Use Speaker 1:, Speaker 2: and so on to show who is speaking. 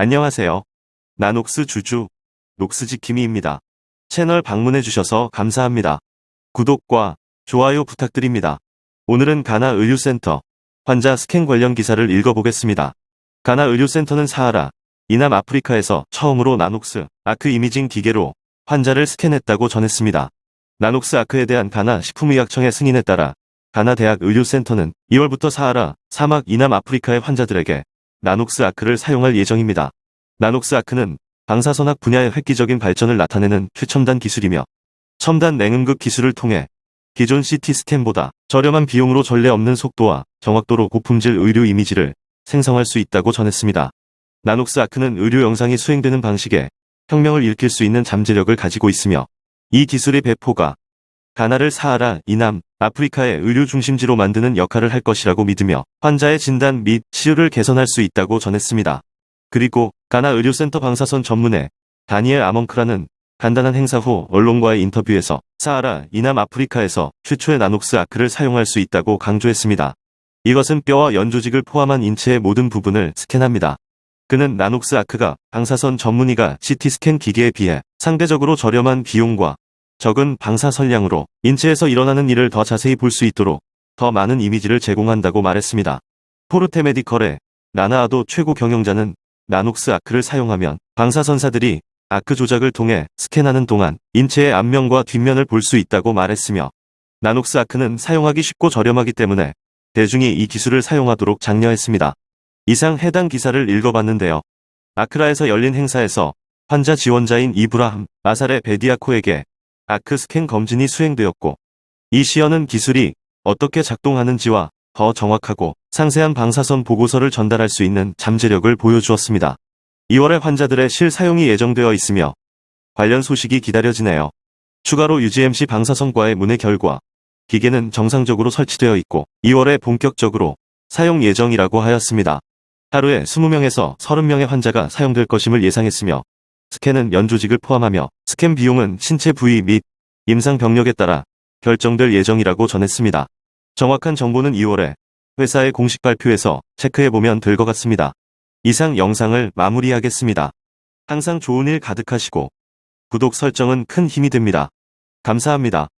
Speaker 1: 안녕하세요. 나 녹스 주주, 녹스지킴이입니다. 채널 방문해주셔서 감사합니다. 구독과 좋아요 부탁드립니다. 오늘은 가나 의료센터 환자 스캔 관련 기사를 읽어보겠습니다. 가나 의료센터는 사하라, 이남 아프리카에서 처음으로 나녹스 아크 이미징 기계로 환자를 스캔했다고 전했습니다. 나녹스 아크에 대한 가나 식품의약청의 승인에 따라 가나 대학 의료센터는 2월부터 사하라, 사막 이남 아프리카의 환자들에게 나녹스 아크를 사용할 예정입니다. 나녹스 아크는 방사선학 분야의 획기적인 발전을 나타내는 최첨단 기술이며 첨단 냉음극 기술을 통해 기존 CT 스캔보다 저렴한 비용으로 전례 없는 속도와 정확도로 고품질 의료 이미지를 생성할 수 있다고 전했습니다. 나녹스 아크는 의료 영상이 수행되는 방식에 혁명을 일으킬 수 있는 잠재력을 가지고 있으며 이 기술의 배포가 가나를 사하라, 이남, 아프리카의 의료 중심지로 만드는 역할을 할 것이라고 믿으며 환자의 진단 및 치료를 개선할 수 있다고 전했습니다. 그리고 가나 의료센터 방사선 전문의 다니엘 아먼크라는 간단한 행사 후 언론과의 인터뷰에서 사하라, 이남 아프리카에서 최초의 나녹스 아크를 사용할 수 있다고 강조했습니다. 이것은 뼈와 연조직을 포함한 인체의 모든 부분을 스캔합니다. 그는 나녹스 아크가 방사선 전문의가 CT 스캔 기계에 비해 상대적으로 저렴한 비용과 적은 방사 선량으로 인체에서 일어나는 일을 더 자세히 볼 수 있도록 더 많은 이미지를 제공한다고 말했습니다. 포르테 메디컬의 나나아도 최고 경영자는 나녹스 아크를 사용하면 방사선사들이 아크 조작을 통해 스캔하는 동안 인체의 앞면과 뒷면을 볼 수 있다고 말했으며 나녹스 아크는 사용하기 쉽고 저렴하기 때문에 대중이 이 기술을 사용하도록 장려했습니다. 이상 해당 기사를 읽어봤는데요. 아크라에서 열린 행사에서 환자 지원자인 이브라함 아사레 베디아코에게 아크 스캔 검진이 수행되었고 이 시연은 기술이 어떻게 작동하는지와 더 정확하고 상세한 방사선 보고서를 전달할 수 있는 잠재력을 보여주었습니다. 2월에 환자들의 실사용이 예정되어 있으며 관련 소식이 기다려지네요. 추가로 UGMC 방사선과의 문의 결과 기계는 정상적으로 설치되어 있고 2월에 본격적으로 사용 예정이라고 하였습니다. 하루에 20명에서 30명의 환자가 사용될 것임을 예상했으며 스캔은 연조직을 포함하며 스캔 비용은 신체 부위 및 임상 병력에 따라 결정될 예정이라고 전했습니다. 정확한 정보는 2월에 회사의 공식 발표에서 체크해보면 될 것 같습니다. 이상 영상을 마무리하겠습니다. 항상 좋은 일 가득하시고 구독 설정은 큰 힘이 됩니다. 감사합니다.